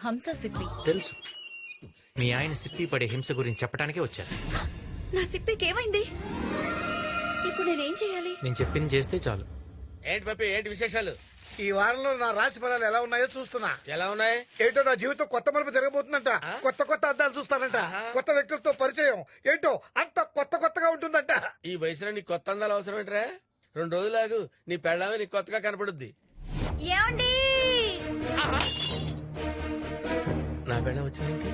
హంస సిప్పి. తెలుసు. మీ ఆయన సిప్పి పడే హింస గురించి చెప్పడానికే వచ్చాను. నా సిప్పికి ఏమైంది? ఇప్పుడు నేనేం చేయాలి? నేను చెప్పింది చేస్తే చాలు. ఏంటి పప్పి ఏంటి విశేషాలు? ఈ వారంలో నా రాశి ఫలాలు ఎలా ఉన్నాయో చూస్తున్నా. ఎలా ఉన్నాయి? ఏంటో నా జీవితం కొత్త మలుపు జరగబోతుందంట కొత్త కొత్త అద్దాలు చూస్తానంట. కొత్త వ్యక్తులతో పరిచయం. ఏంటో అంత కొత్త కొత్తగా ఉంటుందంట. ఈ వయసులో నీకు కొత్త అందాలు అవసరం ఏంట్రా? రెండు రోజులు ఆగు నీ పెళ్ళామే నీకు కొత్తగా కనపడుద్ది. ఏమండి? వచ్చింది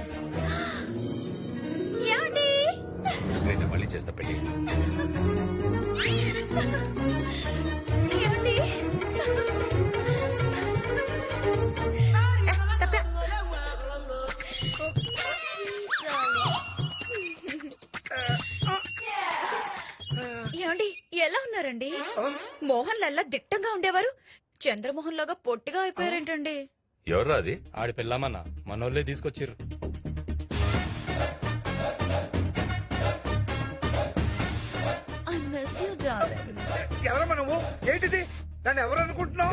ఏమండి? నేను మళ్ళీ చేస్తా పెళ్ళి ఏమండి? ఎలా ఉన్నారండి? మోహన్ లల్లా దిట్టంగా ఉండేవారు. చంద్రమోహన్ లాగా పొట్టిగా అయిపోయారేంటండి? ఎవర్రా అది? ఆడి పిల్లమన్నా మనోళ్ళే తీసుకొచ్చిర్రు. ఐ మిస్ యూ డార్లింగ్ ఎవరమ్మా నువ్వు? ఏంటిది? నన్ను ఎవరు అనుకుంటున్నావు?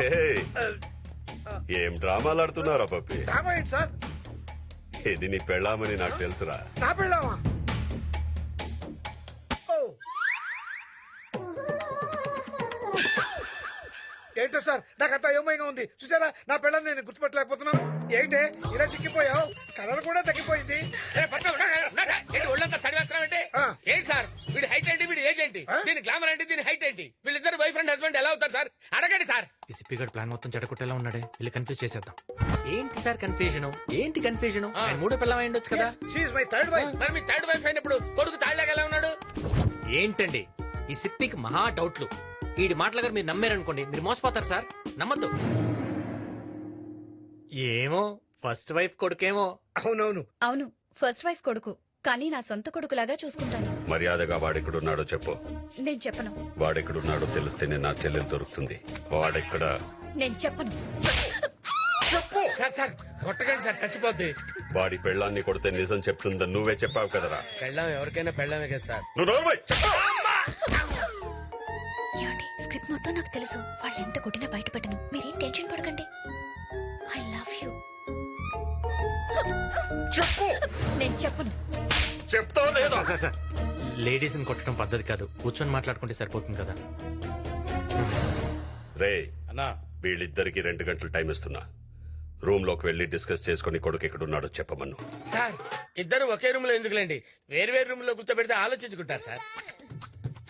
ఏం డ్రామాలు ఆడుతున్నారా పప్పి? డ్రామా ఏంటి సార్? ఇది నీ పెళ్ళామని నాకు తెలుసురా. నా పెళ్ళామా? ఏంటో సార్ నాకంతా ఏమైనా ఉంది. చూసారా నా పిల్లల్ని నేను గుర్తుపట్టలేకపోతున్నాను. ఏంటి? ఇలా చిక్కిపోయావు? కలర్ కూడా తగ్గిపోయింది. ఒళ్ళంతా. ఏంటి? సార్? వీడి హైట్ ఏంటి? వీడి ఏజ్ ఏంటి? దీని గ్లామర్ ఏంటి? దీని హైట్ ఏంటి? వీళ్ళిద్దరు బాయ్ ఫ్రెండ్ హస్బెండ్ ఎలా అవుతారు సార్? అడగండి సార్. ఈ ప్లాన్ మొత్తం చెడగొట్టేలా ఉన్నాడే. వెళ్ళి కన్ఫ్యూజ్ చేసేద్దాం. ఏంటి సార్ కన్ఫ్యూజన్ ఏంటి కన్ఫ్యూజన్ ఆయన మూడో పిల్లలు అయి ఉండొచ్చు కదా. మై థర్డ్ వైఫ్ మరి మీ థర్డ్ వైఫ్ అయినప్పుడు కొడుకు తాళ్ళగా ఎలా ఉన్నాడు? ఏంటండి? ఈ సిప్పికి మహా డౌట్లు ఈడి మాటల గారు మీరు నమ్మారనుకోండి మీరు మోసపోతారు సార్. నమ్మద్దు. ఏమో ఫస్ట్ వైఫ్ కొడుకేమో. అవునవును. అవును ఫస్ట్ వైఫ్ కొడుకు. కానీ నా సొంత కొడుకులాగా చూసుకుంటాను. మర్యాదగా వాడెక్కడున్నాడో చెప్పు. నేను చెప్పను. వాడెక్కడున్నాడో తెలిస్తేనే నా చెల్లెలు దొరుకుతుంది. వాడెక్కడ? నేను చెప్పను. సార్ సార్ కొట్టకండి సార్ చచ్చిపోద్ది. వాడి పెళ్ళాన్ని కొడితే నిజం చెప్తుందని నువ్వే చెప్పావు కదరా. పెళ్ళాం ఎవరికైనా పెళ్ళామే కదా సార్. నువ్వు మొత్తం నాకు తెలుసు. వాళ్ళు ఎంత కొట్టినా బయట పెట్టను మీరేం టెన్షన్ పడకండి. I love you. చెప్పు. నేను చెప్పను. చెప్తావు లేదా? సార్ని కొట్టడం పద్ధతి కాదు. కూర్చొని మాట్లాడుకుంటే సరిపోతుంది కదా. రే అన్నా. వీళ్ళిద్దరికి రెండు గంటలు టైం ఇస్తున్నా. రూమ్లోకి వెళ్ళి డిస్కస్ చేసుకుని కొడుకు ఎక్కడున్నాడో చెప్పమను. సార్ ఇద్దరు ఒకే రూమ్లో ఎందుకులేండి? వేరు వేరు రూమ్లో కూర్చోబెడితే ఆలోచించుకుంటారు సార్.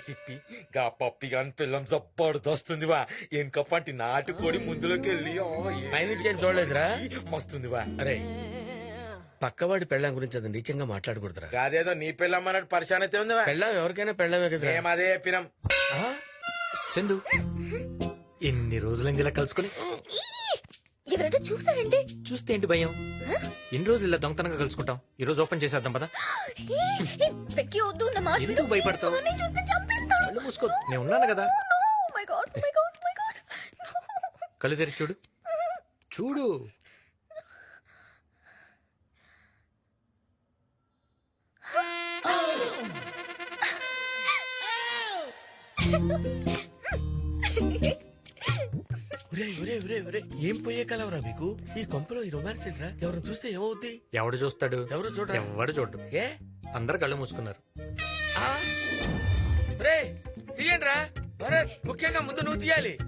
చెప్పి గా పప్పి గాని పిల్లం జబ్బర్దొస్తుంది వా వెనక పంటి నాటుకోడి ముందులోకి వెళ్ళి పైనుంచి ఏం చూడలేదురా. మస్తుంది వా అరే పక్కవాడి పెళ్ళం గురించి అది నీచంగా మాట్లాడకూడదురా. కాదేదో నీ పిల్లం అన్నట్టు పరిశాన్ అయితే ఉంది పెళ్ళం ఎవరికైనా పెళ్ళమే కదా మేము అదే చెప్పినాం. చందు ఎన్ని రోజులైంది ఇలా కలుసుకుని? ఎవరైనా చూసారంటే? చూస్తే ఏంటి భయం? ఎన్ని రోజులు ఇలా దొంగతనంగా కలుసుకుంటాం? ఈ రోజు ఓపెన్ చేసేద్దాం పదా. ఎందుకు భయపడతావు? కళ్ళు మూసుకో. నేను ఉన్నాను కదా. My God my God my God కళ్ళు తెరి చూడు. చూడు. ఏం పోయే కలవరా మీకు? ఈ కొంపలో ఈ రొమాన్స్ ఏంట్రా? ఎవరు చూస్తే ఏమవుద్ది? ఎవడు చూస్తాడు? ఎవరు చూడరా? ఎవడు చూడు. ఏ? అందరు కళ్ళు మూసుకున్నారు. ఆ? రే తీయండిరా. భరత్ ముఖ్యంగా ముందు నువ్వు తీయాలి.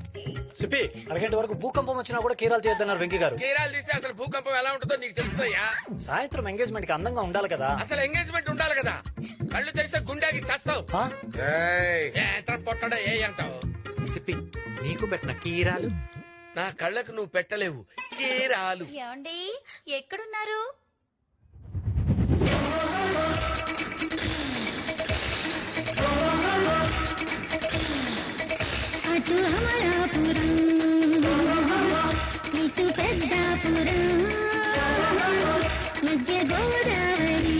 సిప్పి అరగంట వరకు భూకంపం వచ్చినా కూడా కీరాలు చేయొద్దన్నారు వెంకీ గారు. కేరాలు తీస్తే అసలు భూకంపం ఎలా ఉంటుందో నీకు తెలుస్తుందయ్యా? సాయంత్రం ఎంగేజ్మెంట్కి అందంగా ఉండాలి కదా. అసలు ఎంగేజ్మెంట్ ఉండాలి కదా. కళ్ళు తెరిస్తే గుండెకి చస్తావు. ఆ? ఏ ఎంటర్ పొట్టడా ఏ అంటావు? సిప్పి నీకు పెట్టిన కీరాలు? నా కళ్ళకు నువ్వు పెట్టలేవు. కీరాలు. ఏమండి ఎక్కడున్నారు? ఇటు అమలాపురం ఇటు పెద్దాపురం మధ్య గోదావరి.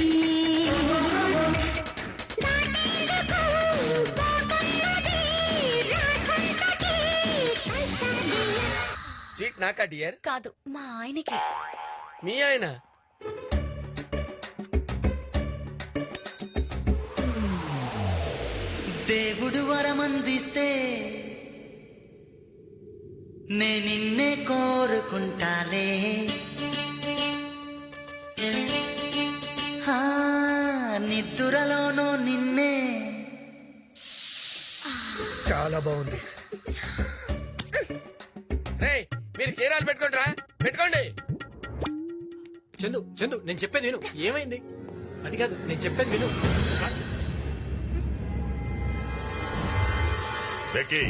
సీట్ నాకా డియర్? కాదు మా ఆయనకి. మీ ఆయన? దేవుడు వరమందిస్తే నే నిన్నే కోరుకుంటాలే. నిద్దురలోనూ నిన్నే. చాలా బాగుంది. రే మీరు చీరాలు పెట్టుకోండిరా పెట్టుకోండి. చందు చందు నేను చెప్పేది విను. ఏమైంది? అది కాదు నేను చెప్పేది విను. బెక్కీ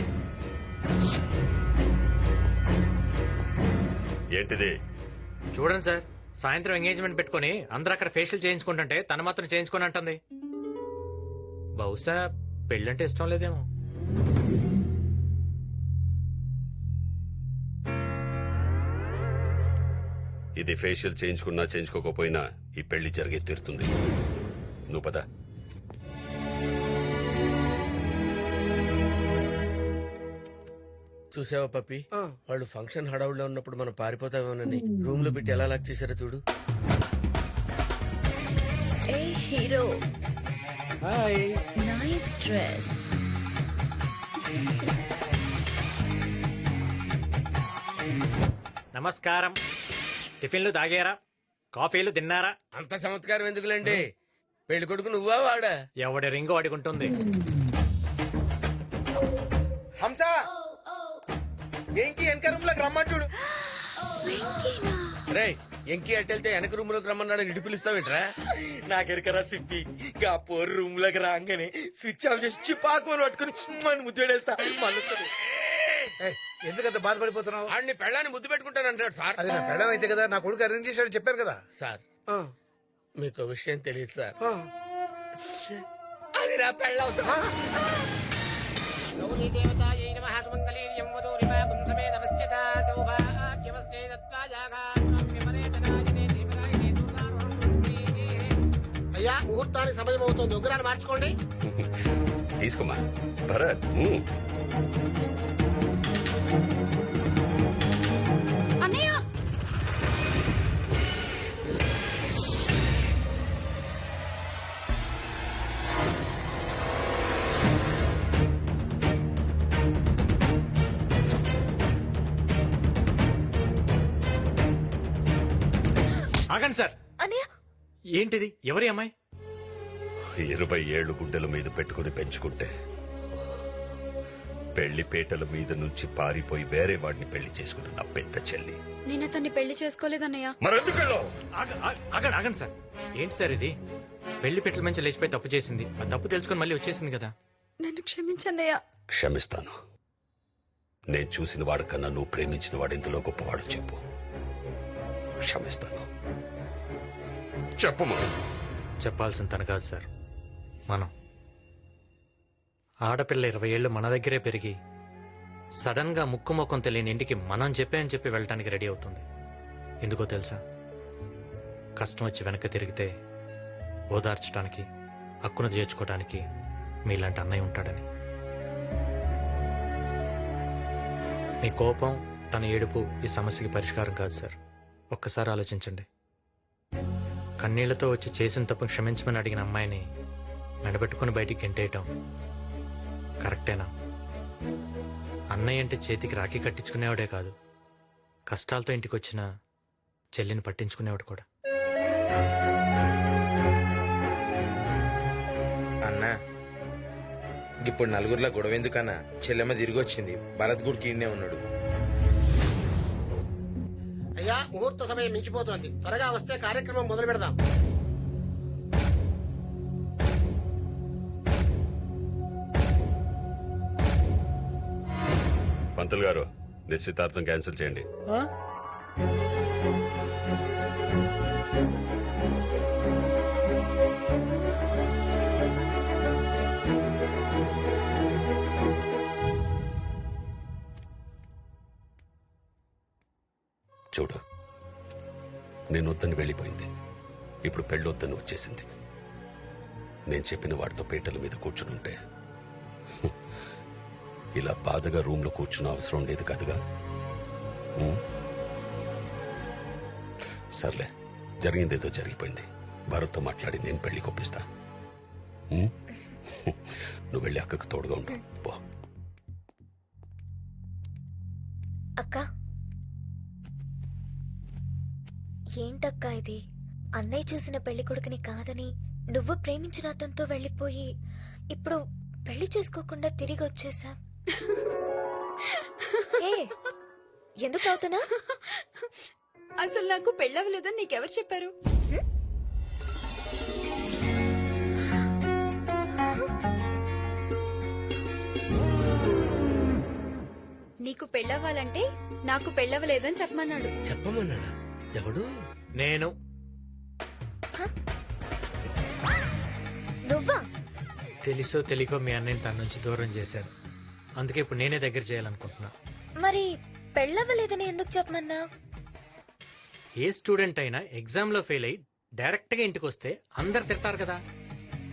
ఏంటిది? చూడండి సార్ సాయంత్రం ఎంగేజ్మెంట్ పెట్టుకొని అందరూ అక్కడ ఫేషియల్ చేయించుకుంటుంటే తన మాత్రం చేయించుకొని అంటుంది బహుశా పెళ్ళంటే ఇష్టం లేదేమో. ఇది ఫేషియల్ చేయించుకున్నా చేయించుకోకపోయినా ఈ పెళ్ళి జరిగే తీరుతుంది. నువ్వు పద. చూసావా పప్పి? వాళ్ళు ఫంక్షన్ హడావుడిలో ఉన్నప్పుడు మనం పారిపోతామేమోనని. రూమ్లో పెట్టి ఎలా లాక్ చేశారో చూడు. ఏ హీరో. హాయ్. Nice dress. నమస్కారం. టిఫిన్లు తాగారా? కాఫీలు తిన్నారా? అంత చమత్కారం ఎందుకులేండి? పెళ్ళి కొడుకు నువ్వా వాడా? ఎవడి రింగు హంస ఏంటి వెనక రూమ్లోకి రమ్మని చూడు. రే ఎంకి అట్టెళ్తే వెనక రూమ్లోకి రమ్మన్నాడు ఇటు పిలుస్తావేంట్రా నాకెరకరా సిప్పి. గా పోరు రూమ్లోకి రాగానే స్విచ్ ఆఫ్ చేసి చిపాకుని పట్టుకుని మన ముద్దుడేస్తా. మళ్ళీ ఎందుకంత బాధపడిపోతున్నావు? ఆడిని పెళ్ళాన్ని ముద్దు పెట్టుకుంటానంటాడు సార్. అది నా పెళ్ళం అయితే కదా నా కొడుకు అరేంజ్ చేశాడు చెప్పారు కదా. సార్ ఆ, మీకు విషయం తెలియదు సార్. ఆ. అది నా పెళ్ళం సార్ అయ్యా ముహూర్తానికి సమయం అవుతుంది ఉగ్రాన్ని మార్చుకోండి. తీసుకోమా భరత్ ఉమ్. అన్నయ్య! ఆగండి సార్. అన్నయ్య! ఏంటిది? ఎవరి అమ్మాయి? ఇరవై ఏళ్ళు గుడ్డల మీద పెట్టుకుని పెంచుకుంటే పెళ్ళి పేటల మీద నుంచి పారిపోయి వేరే వాడిని పెళ్ళి చేసుకున్న నా పెద్ద చెల్లి. నేను అతన్ని పెళ్ళి చేసుకోలేదన్నయ్య. ఆగండి ఆగండి సార్. ఏంటి సార్ ఇది? పెళ్ళి పెట్టల మంచి లేచిపోయి తప్పు చేసింది. ఆ తప్పు తెలుసుకొని మళ్ళీ వచ్చేసింది కదా. నన్ను క్షమించన్నయ్య. క్షమిస్తాను. నేను చూసిన వాడికన్నా నువ్వు ప్రేమించిన వాడు ఇందులో గొప్పవాడు చెప్పు. క్షమిస్తాను. చెప్పు మనం చెప్పాల్సిన తన కాదు సార్. మనం. ఆడపిల్ల ఇరవై ఏళ్ళు మన దగ్గరే పెరిగి సడన్గా ముక్కు ముఖం తెలియని ఇంటికి మనం చెప్పే అని చెప్పి వెళ్ళటానికి రెడీ అవుతుంది. ఎందుకో తెలుసా? కష్టం వచ్చి వెనక్కి తిరిగితే ఓదార్చడానికి హక్కును చేర్చుకోవడానికి మీలాంటి అన్నయ్య ఉంటాడని. మీ కోపం తన ఏడుపు ఈ సమస్యకి పరిష్కారం కాదు సార్. ఒక్కసారి ఆలోచించండి. కన్నీళ్ళతో వచ్చి చేసిన తప్పు క్షమించమని అడిగిన అమ్మాయిని మెడబెట్టుకుని బయటికి గెంటేయటం. కరెక్టేనా? అన్నయ్య అంటే చేతికి రాఖీ కట్టించుకునేవాడే కాదు. కష్టాలతో ఇంటికి వచ్చిన చెల్లిని పట్టించుకునేవాడు కూడా. అన్నా ఇప్పుడు నలుగురిలో గొడవ ఎందుకన్నా? చెల్లెమ్మ తిరిగి వచ్చింది భరత్ గుడికి ఈడనే ఉన్నాడు. అయ్యా ముహూర్త సమయం మించిపోతోంది. త్వరగా వస్తే కార్యక్రమం మొదలు పెడదాం పంతులు గారు నిశ్చితార్థం క్యాన్సిల్ చేయండి. చూడు నేను వద్దని వెళ్ళిపోయింది. ఇప్పుడు పెళ్ళొద్దని వచ్చేసింది. నేను చెప్పిన వాడితో పీటల మీద కూర్చునుంటే ఇలా బాధగా రూమ్లో కూర్చున్న అవసరం లేదు కదగా? సర్లే సర్లే జరిగిందేదో జరిగిపోయింది. భరత్తో మాట్లాడి నేను పెళ్ళి కొప్పిస్తా నువ్వు వెళ్ళి అక్కకు తోడుగా ఉండు. పో. అక్క? ఏంటక్క ఇది? అన్నయ్య చూసిన పెళ్ళి కొడుకుని కాదని నువ్వు ప్రేమించిన అతనితో వెళ్ళిపోయి ఇప్పుడు పెళ్ళి చేసుకోకుండా తిరిగి వచ్చేసా ఏ ఎందుకు అవుతున్నా అసలు నాకు పెళ్ళవలేదని నీకెవరు చెప్పారు? నీకు పెళ్ళవ్వాలంటే నాకు పెళ్ళవలేదని చెప్పమన్నాడు. చెప్పమన్నాడా? ఎవడు? నేను. నువ్వా? తెలుసో తెలియకో మీ అన్నయ్యని తన నుంచి దూరం చేశాను అందుకే ఇప్పుడు నేనే దగ్గర చేయాలనుకుంటున్నా. మరి పెళ్ళవ్వలేదని ఎందుకు చెప్పమన్నా? ఏ స్టూడెంట్ అయినా ఎగ్జామ్లో ఫెయిల్ అయ్యి డైరెక్ట్గా ఇంటికి వస్తే అందరు తిడతారు కదా.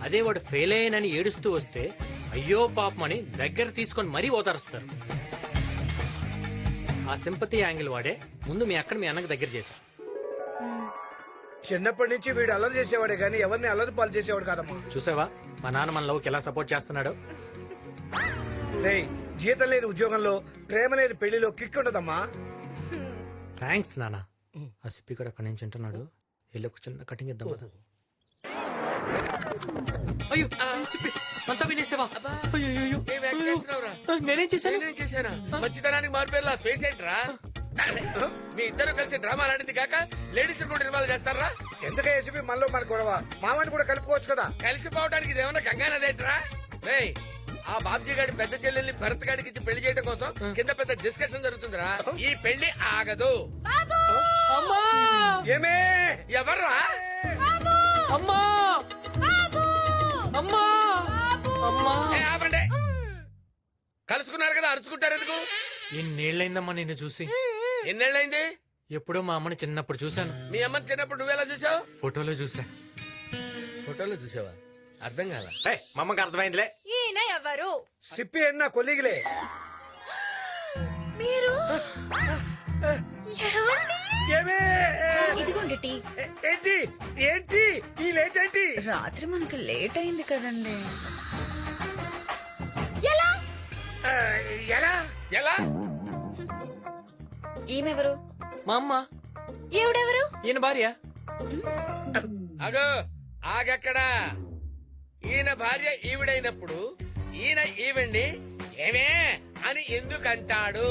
అదే వాడు ఫెయిల్ అయ్యానని ఏడుస్తూ వస్తే అయ్యో పాపం అని దగ్గర తీసుకొని మరీ ఓదారుస్తారు. ఆ సింపతి యాంగిల్ వాడే ముందు మీ అక్కడ మీ అన్నకి దగ్గర చేశా. చిన్నప్పటి నుంచి వీడు అల్లరి చేసేవాడే గానీ ఎవరిని అల్లరి పాలు చేసేవాడు కాదమ్మా. చూసావా? మా నాన్న మన లవ్కి ఎలా సపోర్ట్ చేస్తున్నాడు? రేయ్ జీతం లేని ఉద్యోగంలో ప్రేమ లేని పెళ్ళిలో కిక్ ఉండదమ్మా థ్యాంక్స్ నాన్న ఆ సిప్పి కూడా అక్కడి నుంచి ఉంటున్నాడు వెళ్ళి ఒక చిన్న కటింగ్ ఇద్దాం పద. అయ్యో సిప్పి, అంతా వినేసావా? అయ్యయ్యయ్యో. ఏం యాక్ట్ చేస్తున్నావురా? నేనేం చేశాను? నేనేం చేశానా? మంచితనానికి మారిపోయేలా ఫేస్ ఏంట్రా? మీ ఇద్దరు కలిసి డ్రామా ఆడింది కాక లేడీస్ కూడా ఇన్వాల్వ్ చేస్తారా? ఎందుకే ఏసీపీ మనలో మన గొడవ? మామని కూడా కలుపుకోవచ్చు కదా? కలిసిపోవడానికి ఇదేమన్నా గంగానదేంట్రా రేయ్ ఆ బాబ్జీ గారి పెద్ద చెల్లెల్ని భరత్ గారికి ఇచ్చి పెళ్ళి చేయడం కోసం కింద పెద్ద డిస్కషన్ జరుగుతుందిరా. ఈ పెళ్ళి ఆగదు. ఏమే? ఎవర్రా? అమ్మా! అమ్మా! అమ్మా! ఏ, ఆపండి. కలుసుకున్నారు కదా అరుచుకుంటారు ఎందుకు? ఎన్నేళ్ళైందమ్మా నిన్ను చూసి. ఎన్నేళ్ళైంది? ఎప్పుడో మా అమ్మని చిన్నప్పుడు చూశాను. మీ అమ్మని చిన్నప్పుడు నువ్వెలా చూసావు? ఫోటోలో చూసా. ఫోటోలో చూసావా? అర్థం కాదా ఏయ్, మా అమ్మకి అర్థమైందిలే. ఈయన ఎవరు? సిప్పి అన్న కొలిగిలే. మీరు? ఏమే? ఇదిగోండి టీ. ఏ- ఏంటి? ఏంటి? ఈ లేట్ ఏంటి? రాత్రి మనకి లేట్ అయింది కదండి. ఆ, ఎలా? ఎలా? ఈమెవరు? మా అమ్మ. ఈవిడెవరు? ఈయన భార్య. అగో ఆగక్కడా. ఈయన భార్య ఈవిడైనప్పుడు ఈయన ఈవిడ్ని ఏమే అని ఎందుకంటాడు?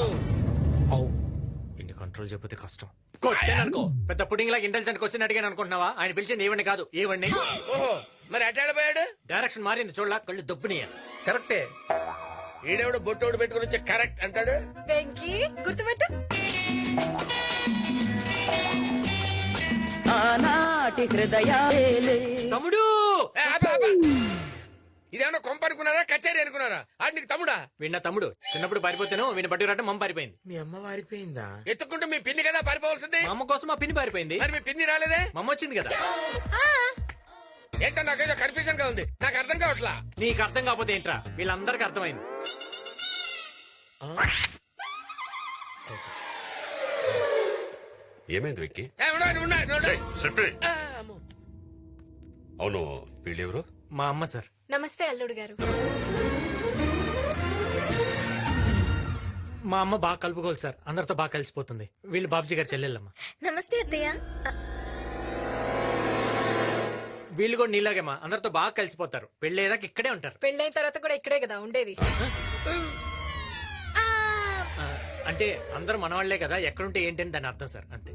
ఇన్ని కంట్రోల్ చెప్పితే కష్టం. కొట్టాననుకో. పెద్ద పుడింగ్ లాగా ఇంటెలిజెంట్ క్వశ్చన్ అడిగాను అనుకుంటున్నావా? ఆయన పిలిచింది ఏవండి కాదు ఏవండి ఓహో మరి అటాడిపోయాడు డైరెక్షన్ మారింది చూడలా కళ్ళు దొబ్బునియ. కరెక్టే. ఈడెవడు బొట్టోడు పెట్టుకుని వచ్చి కరెక్ట్ అంటాడు? వెంకీ గుర్తుపెట్టు. తమ్ముడు! ఏ, ఆపు, ఆపు. ఇదేమన్నా కొంప అనుకున్నారా కచేరీ అనుకున్నారా? ఆడు నీకు తమ్ముడా? వీడిన తమ్ముడు చిన్నప్పుడు పారిపోతాను వీడిని బట్టి రావడం మమ్మ పారిపోయింది. మీ అమ్మ వారిపోయిందా? ఎత్తుకుంటూ మీ పిన్ని కదా పారిపోవాల్సింది? మా అమ్మ కోసం మా పిన్ని పారిపోయింది. మరి మీ పిన్ని రాలేదే? మా అమ్మ వచ్చింది కదా. ఏంటో నాకేదో కన్ఫ్యూజన్గా ఉంది. నాకు అర్థం కావట్లా? నీకు అర్థం కాకపోతే ఏంట్రా? వీళ్ళందరికీ అర్థమైంది. ఏమైంది వెక్కి? ఏ, ఉండు. చెప్పి. అవును వీళ్ళెవరు? మా అమ్మ సార్. నమస్తే అల్లుడు గారు. మా అమ్మ బాగా కలుపుకోవాలి సార్. అందరితో బాగా కలిసిపోతుంది. వీళ్ళు బాబుజీ గారు చెల్లెళ్ళమ్మ. నమస్తే అత్తయ్య. వీళ్ళు కూడా నీలాగేమా? అందరితో బాగా కలిసిపోతారు. పెళ్ళేదాకా ఇక్కడే ఉంటారు. పెళ్ళైన తర్వాత కూడా ఇక్కడే కదా ఉండేది. ఆ, అంటే అందరూ మనవాళ్ళే కదా ఎక్కడుంటే ఏంటని దాని అర్థం సార్ అంతే.